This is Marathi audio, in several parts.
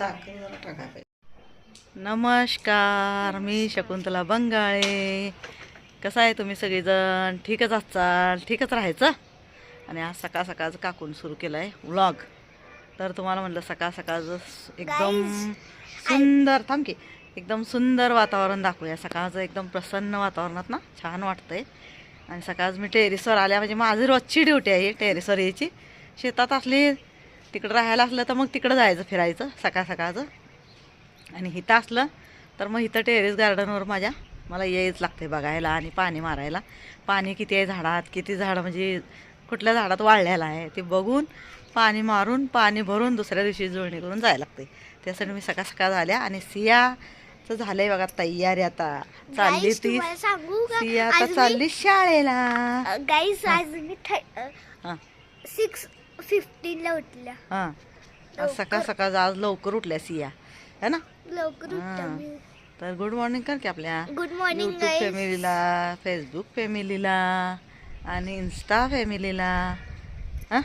साखर पाहिजे नमस्कार मी शकुंतला बंगाळे. कसं आहे तुम्ही सगळेजण? ठीकच असाल ठीकच राहायचं? आणि आज सकाळ सकाळचं काकून सुरू केलं आहे व्लॉग. तर तुम्हाला म्हटलं सकाळ सकाळचं एकदम सुंदर थांब की एकदम सुंदर वातावरण दाखवूया. सकाळचं एकदम प्रसन्न वातावरणात ना छान वाटतंय. आणि सकाळ मी टेरिसवर आल्या म्हणजे माझी रोजची ड्युटी आहे टेरिसवर यायची. शेतात असली तिकडं राहायला असलं तर मग तिकडं जायचं फिरायचं सकाळ सकाळचं. आणि इथं असलं तर मग इथं टेरेस गार्डनवर माझ्या मला यायच लागते बघायला आणि पाणी मारायला. पाणी किती आहे झाडात किती झाडं म्हणजे कुठल्या झाडात वाळलेलं आहे ते बघून पाणी मारून पाणी भरून दुसऱ्या दिवशी जुळणी करून जायला लागते त्यासाठी मी सकाळ सकाळ झाल्या आणि सियाचं झालंय बघा तयारी आता. चालली ती सिया आता चालली शाळेला. गाईस आज मी सिक्स फिफ्टीनला उठल्या. हां. आज सकाळ सकाळ आज लवकर उठल्या सिया. है ना? लवकर हां. मी. तर गुड मॉर्निंग कर की आपल्या गुड मॉर्निंग यूट्यूब फॅमिलीला फेसबुक फॅमिलीला आणि इन्स्टा फॅमिलीला हां?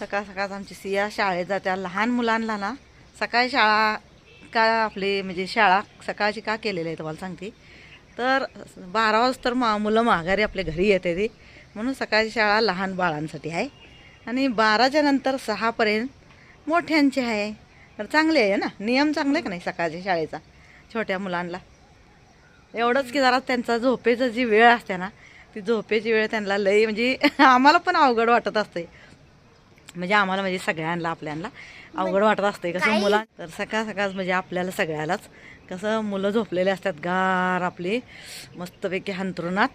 सकाळ सकाळ आमची सिया शाळेत जात्या लहान मुलांना ना सकाळी शाळा का आपली म्हणजे शाळा सकाळची का केलेली आहे तुम्हाला सांगते. तर बारा वाजता तर मा मुलं माघारी आपल्या घरी येते ती. म्हणून सकाळची शाळा लहान बाळांसाठी आहे. आणि बाराच्या नंतर सहापर्यंत मोठ्यांची आहे. तर चांगले आहे ना? नियम चांगले का नाही सकाळच्या शाळेचा? छोट्या मुलांना. एवढंच की जरा त्यांचा झोपेचं जी वेळ असते ना ती झोपेची वेळ त्यांना लई म्हणजे आम्हाला पण अवघड वाटत असते. म्हणजे आम्हाला म्हणजे सगळ्यांना आपल्याला अवघड वाटत असते. कसं मुला तर सकाळ सकाळ म्हणजे आपल्याला सगळ्यालाच कसं मुलं झोपलेले असतात. गार आपली मस्तपैकी हंतरुणात.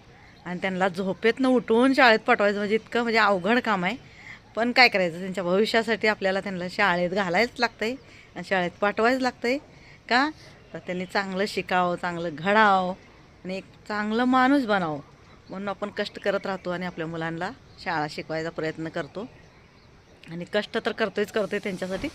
आणि त्यांना झोपेतनं उठवून शाळेत पाठवायचं म्हणजे इतकं म्हणजे अवघड काम आहे. पण काय करायचं? त्यांच्या भविष्यासाठी आपल्याला त्यांना शाळेत घालायच लागतंय. आणि शाळेत पाठवायच लागतंय. का? तर त्यांनी चांगलं शिकावं चांगलं घडावं आणि एक चांगलं माणूस बनावं. म्हणून आपण कष्ट करत राहतो आणि आपल्या मुलांना शाळा शिकवायचा प्रयत्न करतो. आणि कष्ट तर करतोयच करतोय त्यांच्यासाठी.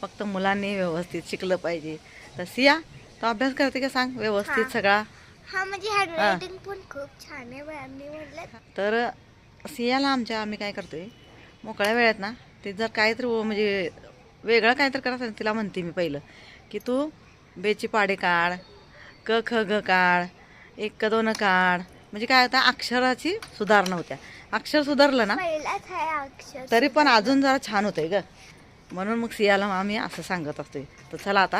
फक्त मुलांनी व्यवस्थित शिकलं पाहिजे. तर सिया तो अभ्यास करते का सांग? व्यवस्थित. सगळा. हा म्हणजे हँडरायटिंग पण खूप छान आहे म्हटलं तर सियाला आमच्या आम्ही काय करतोय मोकळ्या वेळात ना ते जर काहीतरी म्हणजे वेगळं काहीतरी करत असेल तिला म्हणते मी पहिलं की तू बेची पाडे काढ क ख ग काढ एक क दोन काढ. म्हणजे काय होतं अक्षराची सुधारणा होत्या. अक्षर सुधारलं ना तरी पण अजून जरा छान होतंय ग. म्हणून मग सियाला आम्ही असं सांगत असतोय. तर चला आता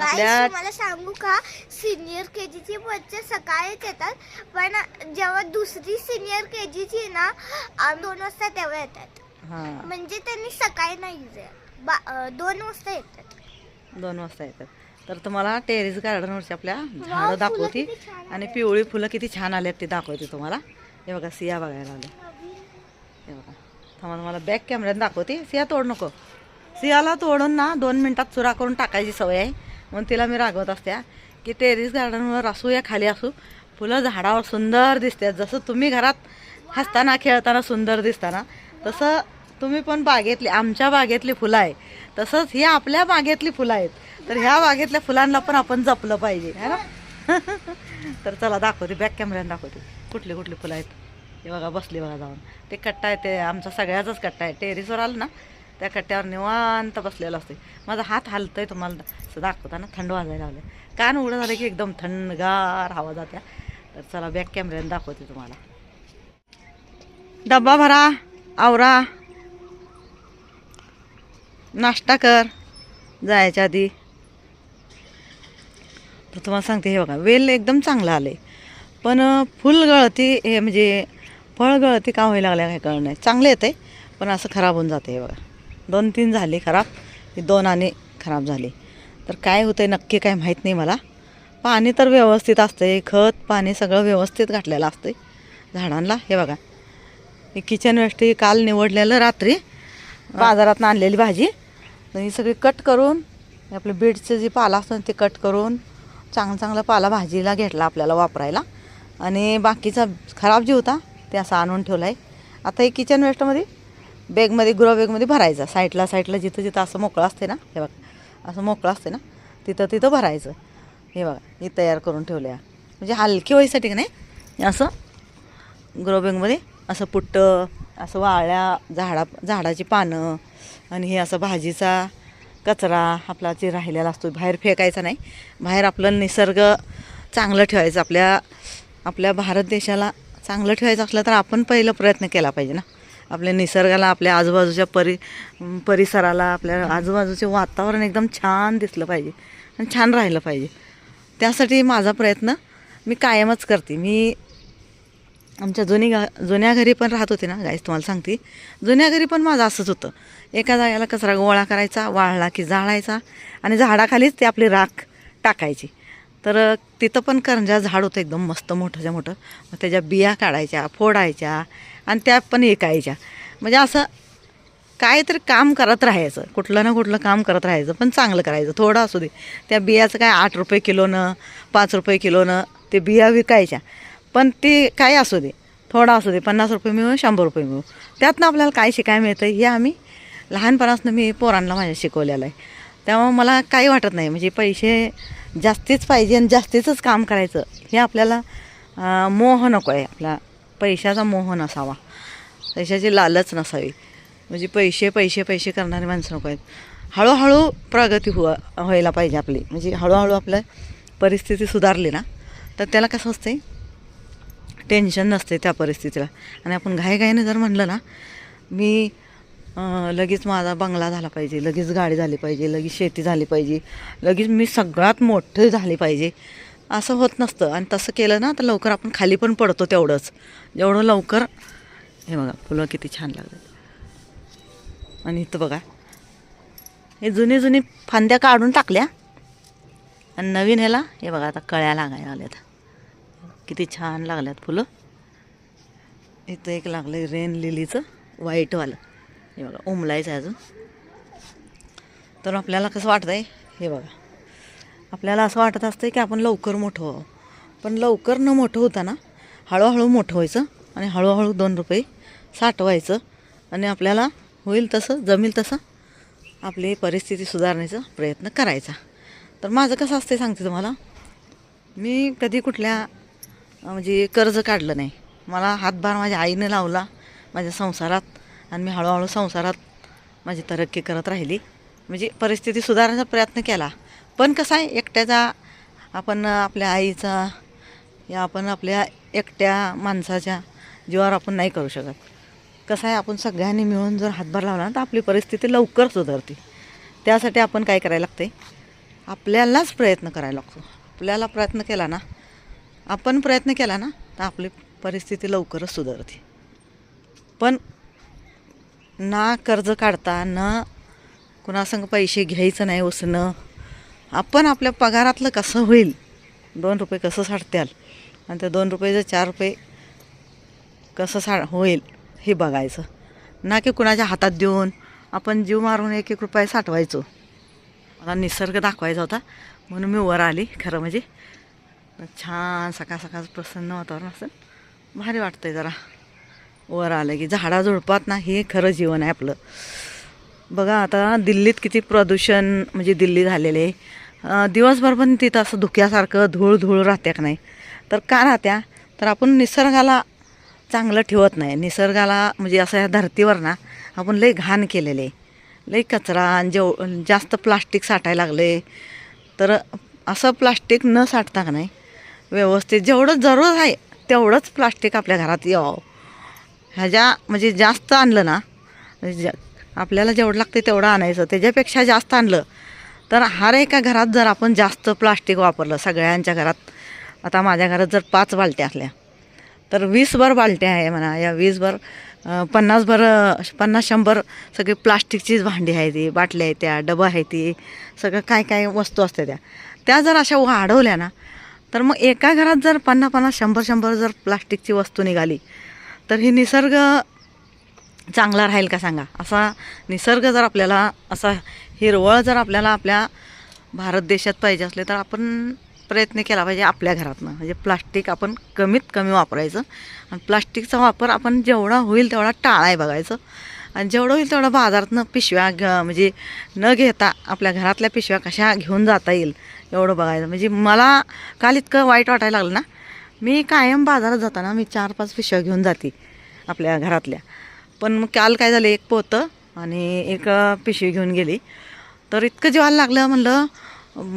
आपल्या तुम्हाला सांगू का सिनियर के जीची बच्चे सकाळीच येतात पण जेव्हा दुसरी सिनियर के जीची ना आ, दोन वाजता तेव्हा येतात. हां. म्हणजे त्यांनी सकाळी नाही दोन वाजता येतात. दोन वाजता येतात. तर तुम्हाला टेरेस गार्डनवरची आपल्या झाडं दाखवते आणि पिवळी फुलं किती छान आल्यात ते दाखवते तुम्हाला. हे बघा सिया बघायला आले हे बघा. थांबा तुम्हाला बॅक कॅमेऱ्यात दाखवते. सिया तोड नको. सियाला तोडून ना दोन मिनटात चुरा करून टाकायची सवय आहे. म्हणून तिला मी रागवत असत्या की टेरिस गार्डनवर असू या खाली असू. फुलं झाडावर सुंदर दिसतात. जसं तुम्ही घरात हसताना खेळताना सुंदर दिसताना तसं तुम्ही पण बागेतली आमच्या बागेतली फुलं आहे. तसंच ही आपल्या बागेतली फुलं आहेत. तर ह्या बागेतल्या फुलांना पण आपण जपलं पाहिजे है ना? तर चला दाखवते बॅक कॅमेऱ्यानं दाखवते. कुठली कुठली फुलं आहेत? हे बघा बसली बघा जाऊन. ते कट्टा आहे ते आमचा सगळ्याचाच कट्टा आहे. टेरिसवर आलं ना त्या कट्ट्यावर निवांत बसलेलं असते माझा हात हलतोय तुम्हाला असं दाखवताना थंड वाजायला लागले. कान उघडं झालं की एकदम थंडगार हवा जात्या. तर चला बॅक कॅमेऱ्याने दाखवते तुम्हाला. डब्बा भरा आवरा. नाश्ता कर जायच्या आधी. तर तुम्हाला सांगते हे बघा वेल एकदम चांगलं आलं आहे पण फुल गळती हे म्हणजे फळ गळती का व्हायला लागल्या काय कळलं नाही. चांगले येते पण असं खराब होऊन जाते हे बघा. दोन तीन झाले खराब. ही दोन आणि खराब झाली. तर काय होतं आहे नक्की काय माहीत नाही मला. पाणी तर व्यवस्थित असतंय. खत पाणी सगळं व्यवस्थित घातलेलं असतंय. झाडांना. हे बघा. हे किचन वेस्ट ही काल निवडलेलं रात्री. बाजारात आणलेली भाजी. तर ही सगळी कट करून आपले बीडचं जे पाला असतो ना ते कट करून चांगलं चांगलं पाला भाजीला घेतला आपल्याला वापरायला. आणि बाकीचा खराब जी होता ते असं आणून ठेवला आहे आता हे किचन वेस्टमध्ये बॅगमध्ये ग्रो बॅगमध्ये भरायचं. साईडला साईडला जिथं जिथं असं मोकळं असते ना हे बघा. असं मोकळं असते ना तिथं तिथं भरायचं. हे बघा हे तयार करून ठेवलं म्हणजे हलकी व्हायसाठी का नाही असं ग्रो बॅगमध्ये असं पुट्टं असं वाळ्या झाडा झाडाची पानं आणि हे असं भाजीचा कचरा आपला जे राहिलेला असतो बाहेर फेकायचा नाही. बाहेर आपलं निसर्ग चांगलं ठेवायचं. आपल्या आपल्या भारत देशाला चांगलं ठेवायचं असलं तर आपण पहिलं प्रयत्न केला पाहिजे ना. आपल्या निसर्गाला आपल्या आजूबाजूच्या परि परिसराला आपल्या आजूबाजूचे वातावरण एकदम छान दिसलं पाहिजे आणि छान राहिलं पाहिजे. त्यासाठी माझा प्रयत्न मी कायमच करते. मी आमच्या जुनी गा जुन्या घरी पण राहत होते ना गाईस तुम्हाला सांगते. जुन्या घरी पण माझं असंच होतं. एका जागेला कचरा गोळा करायचा वाळला की जाळायचा आणि झाडाखालीच ते आपली राख टाकायची. तर तिथं पण करंजा झाड होतं एकदम मस्त मोठंच्या मोठं. मग त्याच्या बिया काढायच्या फोडायच्या आणि त्या पण विकायच्या म्हणजे असं काय तर काम करत राहायचं. कुठलं ना कुठलं काम करत राहायचं पण चांगलं करायचं. थोडं असू दे. त्या बियाचं काय आठ रुपये किलोनं पाच रुपये किलोनं ते बिया विकायच्या. पण ते काय असू दे. थोडा असू दे. पन्नास रुपये मिळू शंभर रुपये मिळू. त्यातनं आपल्याला काय शिकायला मिळतं हे आम्ही लहानपणापासून मी पोरांना माझ्या शिकवलेलं आहे. त्यामुळं मला काही वाटत नाही. म्हणजे पैसे जास्तीच पाहिजे आणि जास्तीचंच काम करायचं. हे आपल्याला मोह नको आहे आपला पैशाचा मोह नसावा. पैशाची लालच नसावी. म्हणजे पैसे पैसे पैसे करणारे माणसं नको आहेत. हळूहळू प्रगती हो व्हायला पाहिजे आपली. म्हणजे हळूहळू आपलं परिस्थिती सुधारली ना तर त्याला कसं असते टेन्शन नसते त्या परिस्थितीला. आणि आपण घाईघाईनं जर म्हणलं ना मी लगेच माझा बंगला झाला पाहिजे लगेच गाडी झाली पाहिजे लगेच शेती झाली पाहिजे लगेच मी सगळ्यात मोठं झाले पाहिजे. असं होत नसतं आणि तसं केलं ना तर लवकर आपण खाली पण पडतो तेवढंच. जेवढं लवकर हे बघा फुलं किती छान लागतात. आणि इथं बघा हे जुनी जुनी फांद्या काढून टाकल्या. आणि नवीन ह्याला हे बघा आता कळ्या लागायला लागल्यात. किती छान लागल्यात फुलं. इथं एक लागलं रेन लिलीचं व्हाईटवालं. हे बघा उमलायचं आहे अजून. तर आपल्याला कसं वाटतं आहे हे बघा. आपल्याला असं वाटत असतं की आपण लवकर मोठं व्हावं. पण लवकर न मोठं होताना हळूहळू मोठं व्हायचं आणि हळूहळू दोन रुपये साठवायचं आणि आपल्याला होईल तसं जमेल तसं आपली परिस्थिती सुधारण्याचा प्रयत्न करायचा. तर माझं कसं असते सांगते तुम्हाला. मी कधी कुठल्या म्हणजे कर्ज काढलं नाही. मला हातभार माझ्या आईने लावला माझ्या संसारात. आणि मी हळूहळू संसारात माझी तरक्की करत राहिली. म्हणजे परिस्थिती सुधारण्याचा प्रयत्न केला. पण कसं आहे एकट्याचा आपण आपल्या आईचा या आपण आपल्या एकट्या माणसाच्या जीवावर आपण नाही करू शकत. कसं आहे आपण सगळ्यांनी मिळून जर हातभार लावला तर आपली परिस्थिती लवकर सुधारते. त्यासाठी आपण काय करायला लागते आपल्यालाच प्रयत्न करायला लागतो. आपल्याला प्रयत्न केला ना आपण प्रयत्न केला ना तर आपली परिस्थिती लवकरच सुधारते. पण ना कर्ज काढता ना कुणासंग पैसे घ्यायचं नाही उसणं. आपण आपल्या पगारातलं कसं होईल? दोन रुपये कसं साठत्याल? आणि त्या दोन रुपयेचं चार रुपये कसं सा होईल? हे बघायचं. ना की कुणाच्या हातात देऊन आपण जीव मारून एक एक रुपये साठवायचो. मला निसर्ग दाखवायचा होता. म्हणून मी वर आली खरं म्हणजे. छान सकाळ सकाळचं प्रसन्न वातावरण असेल. भारी वाटतंय जरा. वर आलं की झाडा झुडपात ना हे खरं जीवन आहे आपलं. बघा आता दिल्लीत किती प्रदूषण म्हणजे दिल्ली झालेले आहे. दिवसभर पण तिथं असं धुक्यासारखं धूळ धूळ राहत्या का नाही? तर का राहत्या? तर आपण निसर्गाला चांगलं ठेवत नाही. निसर्गाला म्हणजे असं या धर्तीवर ना आपण लई घाण केलेले आहे. लई कचरा आणि जेव जास्त प्लास्टिक साठायला लागले. तर असं प्लास्टिक न साठता का नाही व्यवस्थित जेवढं जरूर आहे तेवढंच प्लास्टिक आपल्या घरात यावं. ह्याच्या म्हणजे जास्त आणलं ना म्हणजे आपल्याला जेवढं लागते तेवढं आणायचं. त्याच्यापेक्षा जास्त आणलं. तर हर एका घरात जर आपण जास्त प्लास्टिक वापरलं सगळ्यांच्या घरात आता माझ्या घरात जर पाच बालट्या असल्या तर वीसभर बालट्या आहे म्हणा या वीसभर पन्नासभर पन्नास शंभर सगळी प्लास्टिकचीच भांडी आहे ती बाटल्या आहेत त्या डबं आहे ती सगळं काय काय वस्तू असते त्या. त्या जर अशा वाढवल्या ना तर मग एका घरात जर पन्नास पन्नास शंभर शंभर जर प्लास्टिकची वस्तू निघाली तर हे निसर्ग चांगला राहील का सांगा? असा निसर्ग जर आपल्याला असा हिरवळ जर आपल्याला आपल्या भारत देशात पाहिजे असले तर आपण प्रयत्न केला पाहिजे आपल्या घरातनं. म्हणजे प्लास्टिक आपण कमीत कमी वापरायचं. आणि प्लास्टिकचा वापर आपण जेवढा होईल तेवढा टाळाय बघायचं. आणि जेवढं होईल तेवढं बाजारातनं पिशव्या घ म्हणजे न घेता आपल्या घरातल्या पिशव्या कशा घेऊन जाता येईल एवढं बघायचं. म्हणजे मला काल इतकं वाईट वाटायला लागलं ना मी कायम बाजारात जाताना मी चार पाच पिशव्या घेऊन जाते आपल्या घरातल्या. पण मग काल काय झालं एक पोतं आणि एक पिशवी घेऊन गेली. तर इतकं जेवायला लागलं म्हणलं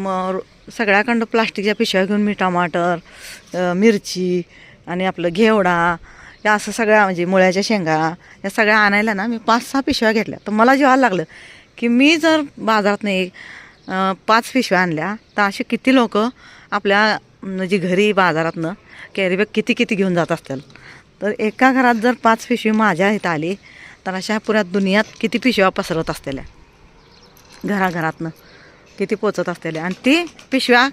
मग सगळ्याकडं प्लास्टिकच्या पिशव्या घेऊन मी टमाटर मिरची आणि आपलं घेवडा या असं सगळ्या म्हणजे मुळ्याच्या शेंगा या सगळ्या आणायला ना मी पाच सहा पिशव्या घेतल्या. तर मला जेवायला लागलं की मी जर बाजारात नाही पाच पिशव्या आणल्या तर असे किती लोक आपल्या म्हणजे घरी बाजारातनं कॅरी बॅग किती किती घेऊन जात असतील? तर एका घरात जर पाच पिशवी माझ्या इथं आली तर अशा पुऱ्या दुनियात किती पिशव्या पसरत असलेल्या घराघरातनं किती पोचत असलेल्या आणि ती पिशव्या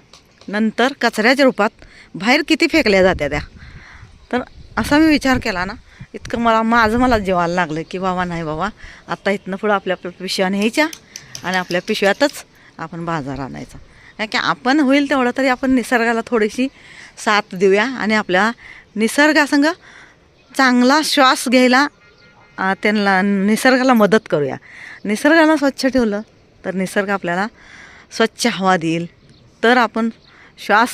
नंतर कचऱ्याच्या रूपात बाहेर किती फेकल्या जात्या त्या? तर असा मी विचार केला ना इतकं मला माझं मला जेवायला लागलं की बाबा नाही बाबा आत्ता इथनं पुढं आपल्या आपल्या पिशव्या न्यायच्या आणि आपल्या पिशव्यातच आपण बाजार आणायचा. कारण की आपण होईल तेवढं तरी आपण निसर्गाला थोडीशी साथ देऊया आणि आपल्या निसर्गासंग चांगला श्वास घ्यायला त्यांना निसर्गाला मदत करूया. निसर्गाला स्वच्छ ठेवलं तर निसर्ग आपल्याला स्वच्छ हवा देईल. तर आपण श्वास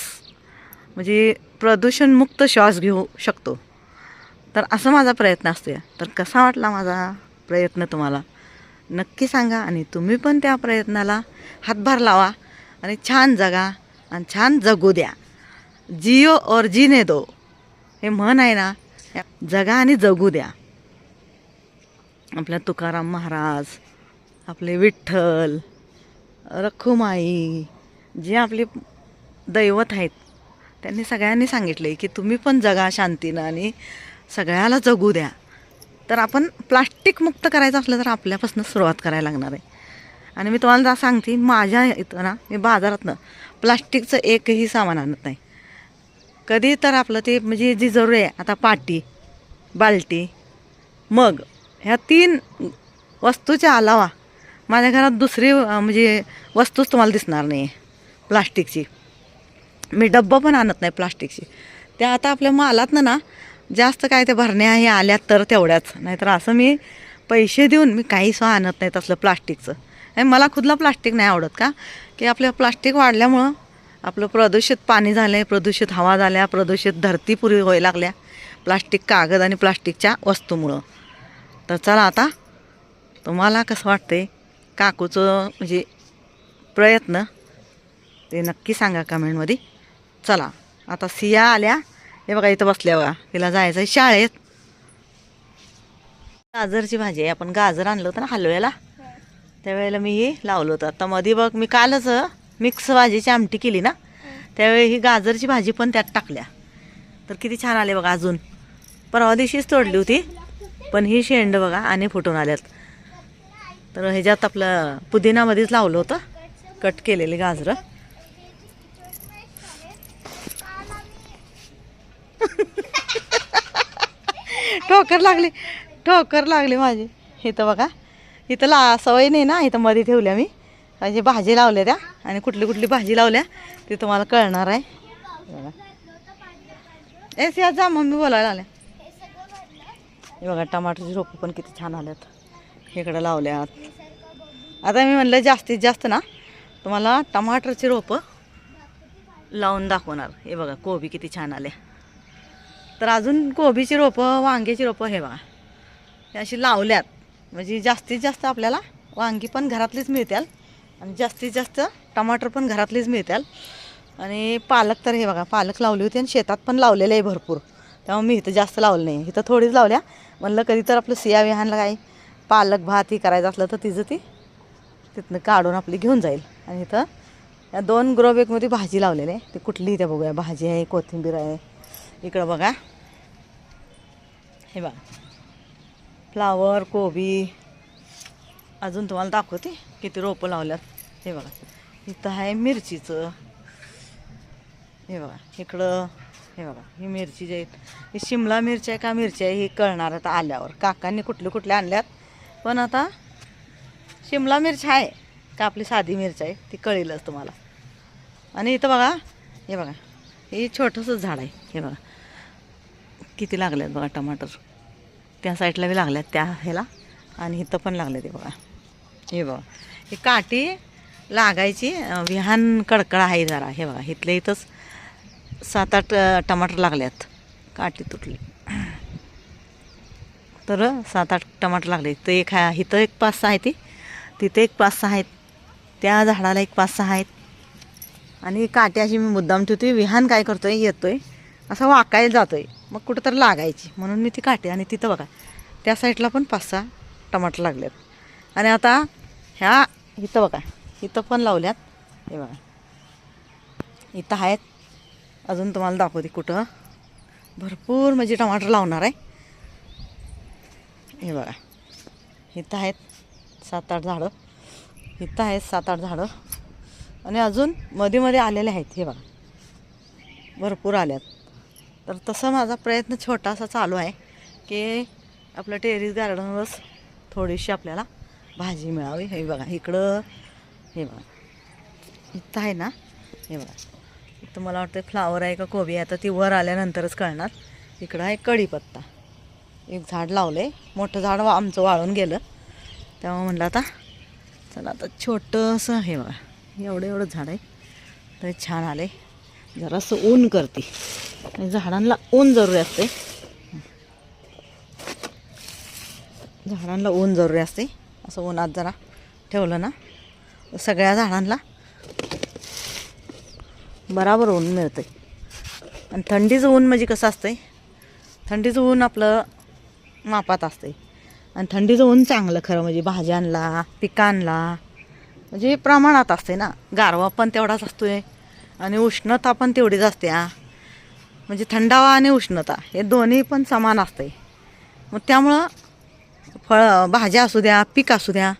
म्हणजे प्रदूषणमुक्त श्वास घेऊ शकतो. तर असं माझा प्रयत्न असतो तर कसा वाटला माझा प्रयत्न तुम्हाला? नक्की सांगा आणि तुम्ही पण त्या प्रयत्नाला हातभार लावा आणि छान जगा आणि छान जगू द्या. जिओ और जीने दो. हे म्हण आहे ना जगा आणि जगू द्या. आपल्या तुकाराम महाराज आपले विठ्ठल रखुमाई जे आपले दैवत आहेत त्यांनी सगळ्यांनी सांगितले की तुम्ही पण जगा शांतीनं आणि सगळ्याला जगू द्या. तर आपण प्लास्टिक मुक्त करायचं असलं तर आपल्यापासून सुरुवात करायला लागणार आहे. आणि मी तुम्हाला सांगते माझ्या इथं ना मी बाजारातनं प्लास्टिकचं एकही सामान आणत नाही. कधी तर आपलं ते म्हणजे जी जरूर आहे आता पाटी बाल्टी मग ह्या तीन वस्तूच्या अलावा माझ्या घरात दुसरी म्हणजे वस्तूच तुम्हाला दिसणार नाही आहे प्लास्टिकची. मी डब्बा पण आणत नाही प्लास्टिकची. त्या आता आपल्या मालात ना जास्त काय ते भरण्या हे आल्यात तर तेवढ्याच नाहीतर असं मी पैसे देऊन मी काही सुद्धा आणत नाही तसलं प्लास्टिकचं. आणि मला खुदला प्लास्टिक नाही आवडत का? की आपल्या प्लास्टिक वाढल्यामुळं आपलं प्रदूषित पाणी झालं आहे प्रदूषित हवा झाल्या प्रदूषित धरती पुरी व्हायला लागल्या प्लास्टिक कागद आणि प्लास्टिकच्या वस्तूमुळं. तर चला आता तुम्हाला कसं वाटतंय काकूचं म्हणजे प्रयत्न? ते नक्की सांगा कमेंटमध्ये. चला आता सिया आल्या. हे बघा इथं बसल्या बघा. तिला जायचं आहे शाळेत. गाजरची भाजी आहे. आपण गाजर आणलं होतं ना हलव्याला? त्यावेळेला मी हे लावलं होतं. आता मध्ये बघ मी कालच मिक्स भाजीची आमटी केली ना त्यावेळी ही गाजरची भाजी पण त्यात टाकल्या. तर किती छान आले बघा अजून. परवा दिवशीच तोडली होती पण ही शेंड बघा आणि फुटून आल्यात. तर ह्याच्यात आपलं पुदिनामध्येच लावलं होतं कट केलेली गाजरं. ठोकर लागली ठोकर लागली माझी. इथं बघा इथं ला सवय नाही ना इथं मध्ये ठेवल्या मी. म्हणजे भाजी लावल्या त्या आणि कुठली कुठली भाजी लावल्या ते तुम्हाला कळणार आहे. बघा या जा मम्मी बोलायला आल्या. हे बघा टमाटरची रोपं पण किती छान आल्यात. इकडं लावल्यात. आता मी म्हणलं जास्तीत जास्त ना तुम्हाला टमाटरची रोपं लावून दाखवणार. हे बघा कोबी किती छान आल्या. तर अजून कोबीची रोपं वांग्याची रोपं हे बघा. हे अशी लावल्यात. म्हणजे जास्तीत जास्त आपल्याला वांगी पण घरातलीच मिळतील आणि जास्तीत जास्त टमाटर पण घरातलीच मिळतील. आणि पालक तर हे बघा पालक लावली होती आणि शेतात पण लावलेलं आहे भरपूर. त्यामुळे मी इथं जास्त लावलं नाही. इथं थोडीच लावल्या. म्हणलं कधी तर आपलं सिया विहानला काही पालक भात ही करायचं असलं तर तिचं ती तिथनं काढून आपली घेऊन जाईल. आणि इथं या दोन ग्रोबेकमध्ये भाजी लावलेली आहे. ती कुठली इथे बघूया. भाजी आहे कोथिंबीर आहे. इकडं बघा. हे बघा. फ्लावर कोबी. अजून तुम्हाला दाखवते किती रोपं लावल्यात. हे बघा. इथं आहे मिरचीचं. हे बघा इकडं हे बघा ही मिरची जी आहेत. ही शिमला मिरची आहे का मिरची आहे ही कळणार आता आल्यावर. काकांनी कुठले कुठले आणल्यात. पण आता शिमला मिरची आहे का आपली साधी मिरची आहे ती कळेलच तुम्हाला. आणि इथं बघा हे बघा हे छोटंसं झाड आहे. हे बघा. किती लागल्यात बघा टमाटर. त्या साईडला बी लागल्यात त्या ह्याला. आणि इथं पण लागले ते बघा. हे बघा. हे काठी लागायची. विहान कडकड आहे जरा. हे बघा इथल्या इथंच सात आठ टमाटर लागल्यात काठी तुटली. तर सात आठ टमाटर लागले. इथं एक हा इथं एक पाच सहा आहे ती. तिथे एक पाच सहा आहेत. त्या झाडाला एक पाच सहा आहेत. आणि काटे अशी मी मुद्दाम ठेवते विहान काय करतो आहे येतो आहे असं वाकायला जातो आहे मग कुठं तर लागायची. म्हणून मी ती काटे आणि तिथं बघा त्या साईडला पण पाच सहा टमाटर लागलेत. आणि आता ह्या इथं बघा इथं पण लावल्यात. हे बघा. इथं आहेत. अजून तुम्हाला दाखवते कुठं. भरपूर म्हणजे टमाटर लावणार आहे. हे बघा. इथं आहेत सात आठ झाडं. इथं आहेत सात आठ झाडं. आणि अजून मध्ये मध्ये आलेले आहेत. हे बघा. भरपूर आल्यात. तर तसं माझा प्रयत्न छोटासा चालू आहे की आपलं टेरिस गार्डनवरच थोडीशी आपल्याला भाजी मिळावी. हे बघा. इकडं हे बघा. इथं आहे ना? हे बघा. इथं मला वाटतं फ्लावर आहे का कोबी आहे. आता ती वर आल्यानंतरच कळणार. इकडं आहे कढीपत्ता. एक झाड लावलं आहे मोठं झाड वा- आमचं वाळून गेलं. तेव्हा म्हणलं आता चला आता छोटंसं हे बघा. एवढं एवढं झाड आहे. तर छान आले जरासं ऊन करते. आणि झाडांना ऊन जरुरी असते. झाडांना ऊन जरुरी असते. असं उन्हात जरा ठेवलं ना सगळ्या झाडांना. बराबर ऊन मिळतं आहे आणि थंडीचं ऊन म्हणजे कसं असतंय? थंडीचं ऊन आपलं मापात असते आणि थंडीचं ऊन चांगलं खरं म्हणजे भाज्यांना पिकांना म्हणजे प्रमाणात असते ना. गारवा पण तेवढाच असतो आहे आणि उष्णता पण तेवढीच असते हा. म्हणजे थंडावा आणि उष्णता हे दोन्ही पण समान असते मग त्यामुळं फळ भाज्या असू द्या पीक असू द्या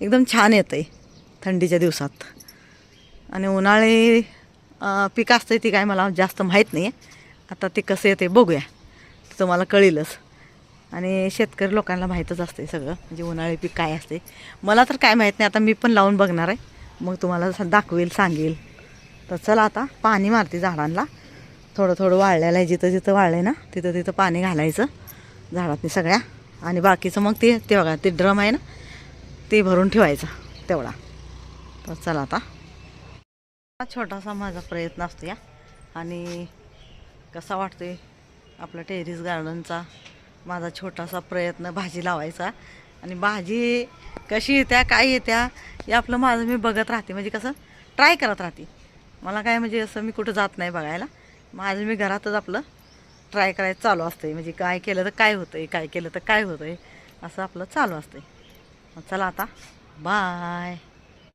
एकदम छान येतं आहे थंडीच्या दिवसात. आणि उन्हाळी पीक असतं ती काय मला जास्त माहीत नाही आहे आता ते कसं येते बघूया. तुम्हाला कळेलच. आणि शेतकरी लोकांना माहीतच असते सगळं म्हणजे उन्हाळी पीक काय असते मला तर काय माहीत नाही आता मी पण लावून बघणार आहे. मग तुम्हाला दाखवेल सांगेल. तर चला आता पाणी मारते झाडांना. थोडं थोडं वाळलेलं आहे जिथं जिथं वाळलं आहे ना तिथं तिथं पाणी घालायचं झाडातनी सगळ्या. आणि बाकीचं मग ते ते बघा ते ड्रम आहे ना ते भरून ठेवायचं तेवढा. तर चला आता. हा छोटासा माझा प्रयत्न असतो या. आणि कसा वाटतोय आपला टेरिस गार्डनचा माझा छोटासा प्रयत्न भाजी लावायचा. आणि भाजी कशी येत्या काय येत्या हे आपलं माझं मी बघत राहते. म्हणजे कसं ट्राय करत राहते. मला काय म्हणजे असं मी कुठं जात नाही बघायला. माझं मी घरातच आपलं ट्राय करायचं चालू असते म्हणजे काय केलं तर काय होतंय काय केलं तर काय होतंय असं आपलं चालू असते चला आता. बाय.